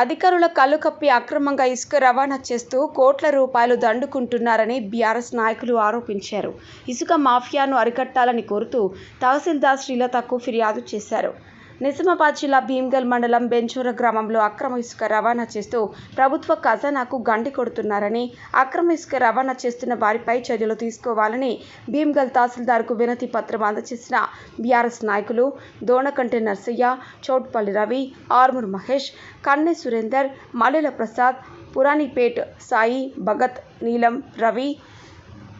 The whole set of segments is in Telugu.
అధికారుల కళ్ళు కప్పి అక్రమంగా ఇసుక రవాణా చేస్తూ కోట్ల రూపాయలు దండుకుంటున్నారని బీఆర్ఎస్ నాయకులు ఆరోపించారు. ఇసుక మాఫియాను అరికట్టాలని కోరుతూ తహసీల్దార్ శ్రీలతకు ఫిర్యాదు చేశారు. నిజామాబాద్ జిల్లా భీమ్గల్ మండలం బెంచూర గ్రామంలో అక్రమ ఇసుక రవాణా చేస్తూ ప్రభుత్వ ఖజానాకు గండి కొడుతున్నారని అక్రమ ఇసుక రవాణా చేస్తున్న వారిపై చర్యలు తీసుకోవాలని భీమ్గల్ తహసీల్దార్కు వినతి పత్రం అందజేసిన బీఆర్ఎస్ నాయకులు దోణకంటి నర్సయ్య చౌట్పల్లి రవి ఆర్మూర్ మహేష్ కన్నె సురేందర్ మల్లెల Prasad Puranipet Sai Bhagat Neelam Ravi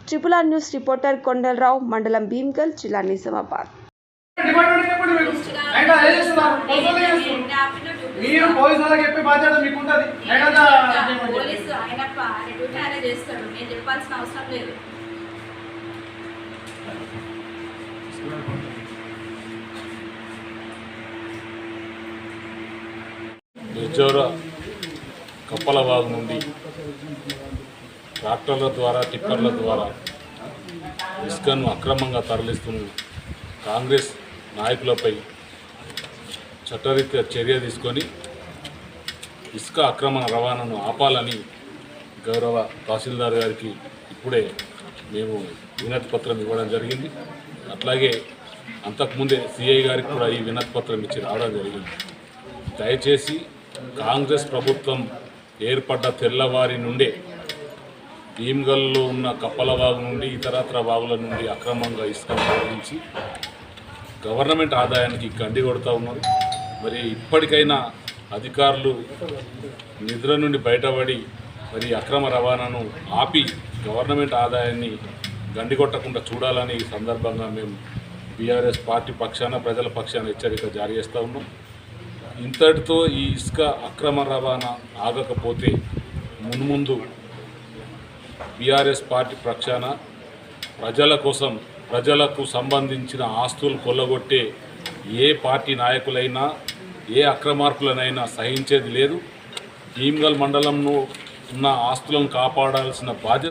triple R news reporter Kondalarao మండలం భీమ్గల్ జిల్లా నిజామాబాద్. పోలీసులు? మీరు పోలీసు వాళ్ళకి చెప్పే బాధ్యత మీకు ఉంటుంది అయినా పోలీసు ఆయన ప- ఆయన డ్యూటీ ఆయన చేస్తాడు. నేను చెప్పాల్సిన అవసరం లేదు. నిర్జోర కప్పలవాగు నుండి ట్రాక్టర్ల ద్వారా టిప్పర్ల ద్వారా ఇసుకను అక్రమంగా తరలిస్తున్న కాంగ్రెస్ నాయకులపై చట్టరీత్యా చర్య తీసుకొని ఇసుక అక్రమ రవాణాను ఆపాలని గౌరవ తహసీల్దార్ గారికి ఇప్పుడే మేము వినతి పత్రం ఇవ్వడం జరిగింది. అట్లాగే అంతకుముందే సిఐ గారికి కూడా ఈ వినతి పత్రం ఇచ్చి రావడం జరిగింది. దయచేసి కాంగ్రెస్ ప్రభుత్వం ఏర్పడ్డ తెల్లవారి నుండే భీమ్గల్లో ఉన్న కప్పల వాగు నుండి ఇతరత్ర వాగుల నుండి అక్రమంగా ఇసుక తరలించి గవర్నమెంట్ ఆదాయానికి గండి కొడుతూ ఉన్నారు. మరి ఇప్పటికైనా అధికారులు నిద్ర నుండి బయటపడి మరి అక్రమ రవాణాను ఆపి గవర్నమెంట్ ఆదాయాన్ని గండిగొట్టకుండా చూడాలని ఈ సందర్భంగా మేము బీఆర్ఎస్ పార్టీ పక్షాన ప్రజల పక్షాన హెచ్చరిక జారీ చేస్తూ ఉన్నాం. ఇంతటితో ఈ ఇసుక అక్రమ రవాణా ఆగకపోతే మున్ముందు బీఆర్ఎస్ పార్టీ పక్షాన ప్రజల కోసం ప్రజలకు సంబంధించిన ఆస్తులు కొల్లగొట్టే ఏ పార్టీ నాయకులైనా ఏ అక్రమార్కులనైనా సహించేది లేదు. భీమ్గల్ మండలంలో ఉన్న ఆస్తులను కాపాడాల్సిన బాధ్యత